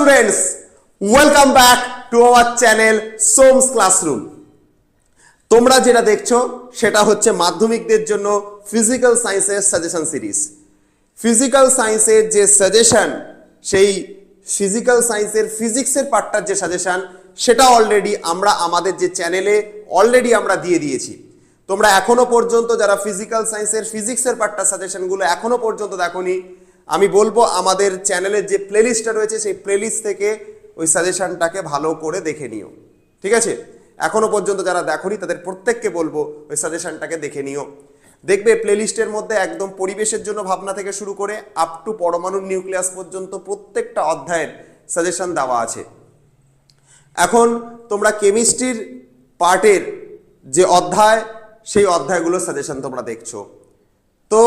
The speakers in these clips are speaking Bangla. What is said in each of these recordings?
Students welcome back to our channel Som's classroom তোমরা যেটা দেখছ, সেটা হচ্ছে মাধ্যমিকদের জন্য ফিজিক্যাল সায়েন্সের সাজেশন সিরিজ ফিজিক্যাল সায়েন্সের যে সাজেশন সেই ফিজিক্যাল সায়েন্সের ফিজিক্সের পার্টটার যে সাজেশন সেটা অলরেডি আমরা আমাদের যে চ্যানেলে অলরেডি আমরা দিয়ে দিয়েছি। তোমরা এখনও পর্যন্ত যারা ফিজিক্যাল সায়েন্সের ফিজিক্সের পার্টটার সাজেশনগুলো এখনও পর্যন্ত দেখোনি আমি বলব আমাদের চ্যানেলের যে প্লেলিস্টটা রয়েছে, সেই প্লেলিস্ট থেকে ওই সাজেশনটাকে ভালো করে দেখে নিও। ঠিক আছে? এখনও পর্যন্ত যারা দেখোনি, তাদের প্রত্যেককে বলব ওই সাজেশনটাকে দেখে নিও। দেখবে প্লেলিস্টের মধ্যে একদম পরিবেশের জন্য ভাবনা থেকে শুরু করে আপ টু পরমাণুর নিউক্লিয়াস পর্যন্ত প্রত্যেকটা অধ্যায়ের সাজেশন দেওয়া আছে। এখন তোমরা কেমিস্ট্রির পার্টের যে অধ্যায়, সেই অধ্যায়গুলোর সাজেশন তোমরা দেখছ। তো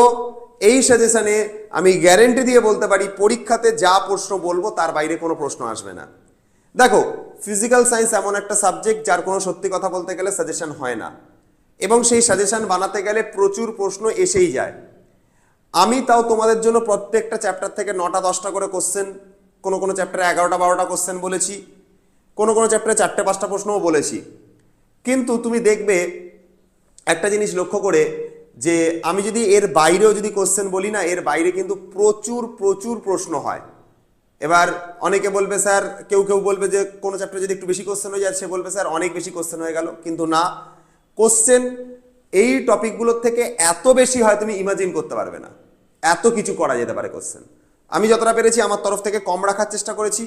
এই সাজেশনে আমি গ্যারেন্টি দিয়ে বলতে পারি, পরীক্ষাতে যা প্রশ্ন বলব তার বাইরে কোনো প্রশ্ন আসবে না। দেখো ফিজিক্যাল সায়েন্স এমন একটা সাবজেক্ট যার কোনো সত্যি কথা বলতে গেলে সাজেশন হয় না। এবং সেই সাজেশন বানাতে গেলে প্রচুর প্রশ্ন এসেই যায়। আমি তাও তোমাদের জন্য প্রত্যেকটা চ্যাপ্টার থেকে নটা দশটা করে কোশ্চেন কোনো কোনো চ্যাপ্টারে এগারোটা বারোটা কোশ্চেন বলেছি, কোনো কোনো চ্যাপ্টারে চারটে পাঁচটা প্রশ্নও বলেছি। কিন্তু তুমি দেখবে একটা জিনিস লক্ষ্য করে যে আমি যদি এর বাইরেও যদি কোশ্চেন বলি না, এর বাইরে কিন্তু প্রচুর প্রচুর প্রশ্ন হয়। এবার অনেকে বলবে, স্যার, কেউ কেউ বলবে যে, কোনো চ্যাপ্টারে যদি একটু বেশি কোশ্চেন হয়ে যায়, সে বলবে, স্যার, অনেক বেশি কোশ্চেন হয়ে গেল। কিন্তু না কোশ্চেন এই টপিকগুলোর থেকে এত বেশি হয় তুমি ইমাজিন করতে পারবে না। এত কিছু করা যেতে পারে কোশ্চেন আমি যতটা পেরেছি, আমার তরফ থেকে কম রাখার চেষ্টা করেছি।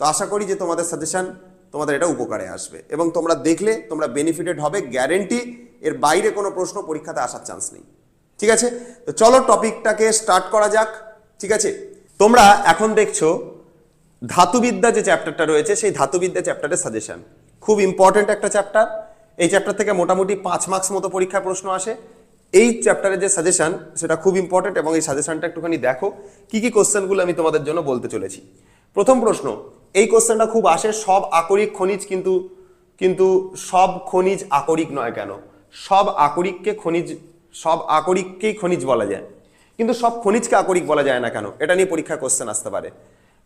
তো আশা করি যে তোমাদের সাজেশন তোমাদের এটা উপকারে আসবে। এবং তোমরা দেখলে, তোমরা বেনিফিটেড হবে গ্যারেন্টি এর বাইরে কোনো প্রশ্ন পরীক্ষাতে আসার চান্স নেই। ঠিক আছে? তো চলো টপিকটাকে স্টার্ট করা যাক। ঠিক আছে? তোমরা এখন দেখছ, ধাতুবিদ্যা যে চ্যাপ্টারটা রয়েছে, সেই ধাতুবিদ্যা চ্যাপ্টারের সাজেশন খুব ইম্পর্টেন্ট একটা চ্যাপ্টার এই চ্যাপ্টার থেকে মোটামুটি পাঁচ মার্কস মতো পরীক্ষার প্রশ্ন আসে। এই চ্যাপ্টারের যে সাজেশন সেটা খুব ইম্পর্টেন্ট এবং এই সাজেশনটা একটুখানি দেখো। কি কি কোশ্চেনগুলো আমি তোমাদের জন্য বলতে চলেছি। প্রথম প্রশ্ন এই কোশ্চেনটা খুব আসে, সব আকরিক খনিজ কিন্তু কিন্তু সব খনিজ আকরিক নয় কেন? সব আকরিককে খনিজ, সব আকরিককেই খনিজ বলা যায়। কিন্তু সব খনিজকে আকরিক বলা যায় না কেন? এটা নিয়ে পরীক্ষায় কোশ্চেন আসতে পারে।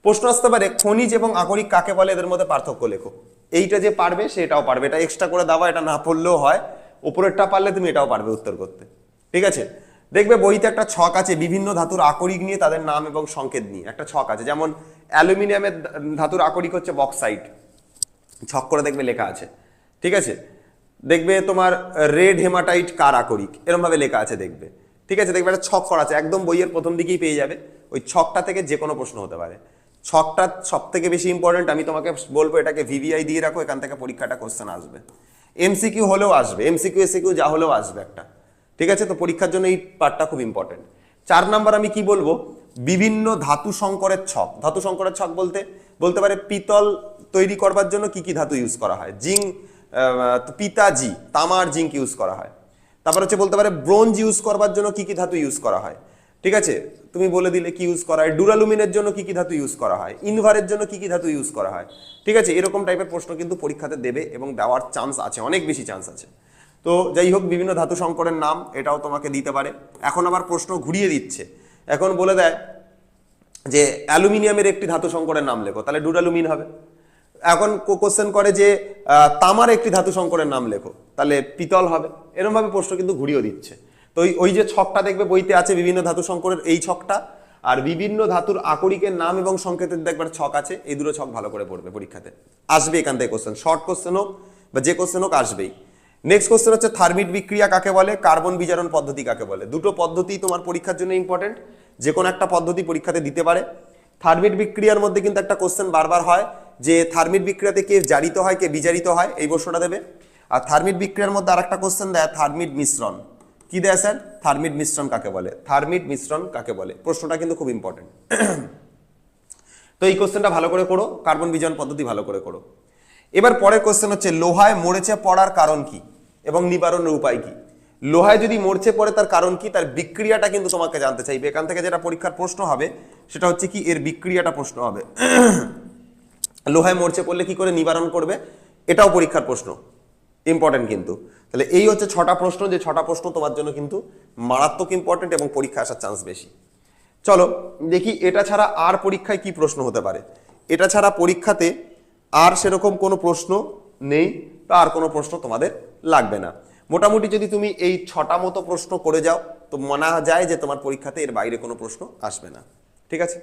প্রশ্ন আসতে পারে, খনিজ এবং আকরিক কাকে বলে? এদের মধ্যে পার্থক্য লেখো। এইটা যে পারবে সেটাও পারবে। এটা এক্সট্রা করে দেওয়া এটা না পড়লেও হয়। উপরেরটা পারলে তুমি এটাও পারবে উত্তর করতে। ঠিক আছে? দেখবে বইতে একটা ছক আছে বিভিন্ন ধাতুর আকরিক নিয়ে তাদের নাম এবং সংকেত নিয়ে, একটা ছক আছে। যেমন অ্যালুমিনিয়ামের ধাতুর আকরিক হচ্ছে বক্সাইট। ছক করে দেখবে লেখা আছে। ঠিক আছে? দেখবে তোমার রেড হেমাটাইট কার আকরিক? এরমভাবে লেখা আছে দেখবে। ঠিক আছে? দেখবে একটা ছক করা আছে। একদম বইয়ের প্রথম দিকেই পেয়ে যাবে। ওই ছকটা থেকে যে কোনো প্রশ্ন হতে পারে। ছকটা সব থেকে বেশি ইম্পর্টেন্ট আমি তোমাকে বলব এটাকে ভিভিআই দিয়ে রাখো, এখান থেকে পরীক্ষাটা কোশ্চেন আসবে। এমসিকিউ হলেও আসবে। এমসিকিউ এসিকিউ যা হলেও আসবে একটা। ঠিক আছে? তো পরীক্ষার জন্য এই পার্টটা খুব ইম্পর্টেন্ট চার নাম্বার আমি কি বলব? বিভিন্ন ধাতু সংকরের ছক। ধাতু সংকরের ছক বলতে বলতে পারে পিতল তৈরি করবার জন্য কি কি ধাতু ইউজ করা হয়? জিঙ্ক পিতাজি তামার জিঙ্ক ইউজ করা হয়। তারপর হচ্ছে বলতে পারে ব্রোঞ্জ ইউজ করবার জন্য কি কি ধাতু ইউজ করা হয়? ঠিক আছে? তুমি বলে দিলে কি ইউজ করা হয়? ডুরালুমিনের জন্য কি কি ধাতু ইউজ করা হয়? ইনভারের জন্য কি কি ধাতু ইউজ করা হয়? ঠিক আছে? এরকম টাইপের প্রশ্ন কিন্তু পরীক্ষাতে দেবে এবং দেওয়ার চান্স আছে, অনেক বেশি চান্স আছে। তো যাই হোক, বিভিন্ন ধাতু সংকরের নাম এটাও তোমাকে দিতে পারে। এখন আবার প্রশ্ন ঘুরিয়ে দিচ্ছে। এখন বলে দেয় যে, অ্যালুমিনিয়ামের একটি ধাতু সংকরের নাম লেখো। তাহলে ডুরালুমিন হবে। এখন কোশ্চেন করে যে তামার একটি ধাতু সংকরের নাম লেখো। তাহলে পিতল হবে। এরকম ভাবে প্রশ্ন কিন্তু ঘুরিয়ে দিচ্ছে। তো ওই- ওই যে ছকটা দেখবে, বইতে আছে বিভিন্ন ধাতু সংকরের এই ছকটা। আর বিভিন্ন ধাতুর আকরিকের নাম এবং সংকেতের দেখবার ছক আছে। এই দুটো ছক ভালো করে পড়বে পরীক্ষাতে। আসবে এখান থেকে কোশ্চেন শর্ট কোশ্চেন হোক বা যে কোশ্চেন হোক, আসবেই। নেক্সট কোশ্চেন হচ্ছে থার্মিট বিক্রিয়া কাকে বলে? কার্বন বিজারণ পদ্ধতি কাকে বলে? দুটো পদ্ধতি তোমার পরীক্ষার জন্য ইম্পর্টেন্ট যে কোনো একটা পদ্ধতি পরীক্ষাতে দিতে পারে। থার্মিট বিক্রিয়ার মধ্যে কিন্তু একটা কোশ্চেন বারবার হয় যে থার্মিট বিক্রিয়াতে কে জারিত হয়, কে বিজারিত হয়? এই প্রশ্নটা দেবে। আর থার্মিট বিক্রিয়ার মধ্যে আরেকটা কোশ্চেন দেয় থার্মিট মিশ্রণ। কি দেয় স্যার থার্মিট মিশ্রণ কাকে বলে? থার্মিট মিশ্রণ কাকে বলে? প্রশ্নটা কিন্তু খুব ইম্পর্টেন্ট তো এই কোশ্চেনটা ভালো করে করো। কার্বন বিজারণ পদ্ধতি ভালো করে করো। এবার পরের কোশ্চেন হচ্ছে, লোহায় মরেছে পড়ার কারণ কি? এবং নিবারণের উপায় কি? লোহায় যদি মরছে পড়ে, তার কারণ কি? তার বিক্রিয়াটা কিন্তু তোমাকে জানতে চাইবে। এখান থেকে যেটা পরীক্ষার প্রশ্ন হবে, সেটা হচ্ছে কি? এর বিক্রিয়াটা প্রশ্ন হবে। লোহায় মরছে পড়লে কি করে নিবারণ করবে? এটাও পরীক্ষার প্রশ্ন। ইম্পর্টেন্ট কিন্তু। তাহলে এই হচ্ছে ছটা প্রশ্ন। যে ছটা প্রশ্ন তোমার জন্য কিন্তু মারাত্মক ইম্পর্টেন্ট এবং পরীক্ষা আসার চান্স বেশি। চলো, দেখি এটা ছাড়া আর পরীক্ষায় কি প্রশ্ন হতে পারে? এটা ছাড়া পরীক্ষাতে আর সেরকম কোনো প্রশ্ন নেই বা আর কোনো প্রশ্ন তোমাদের লাগবে না। মোটামুটি যদি তুমি এই ছটা মতো প্রশ্ন করে যাও, তো মনে যায় যে তোমার পরীক্ষাতে এর বাইরে কোনো প্রশ্ন আসবে না। ঠিক আছে?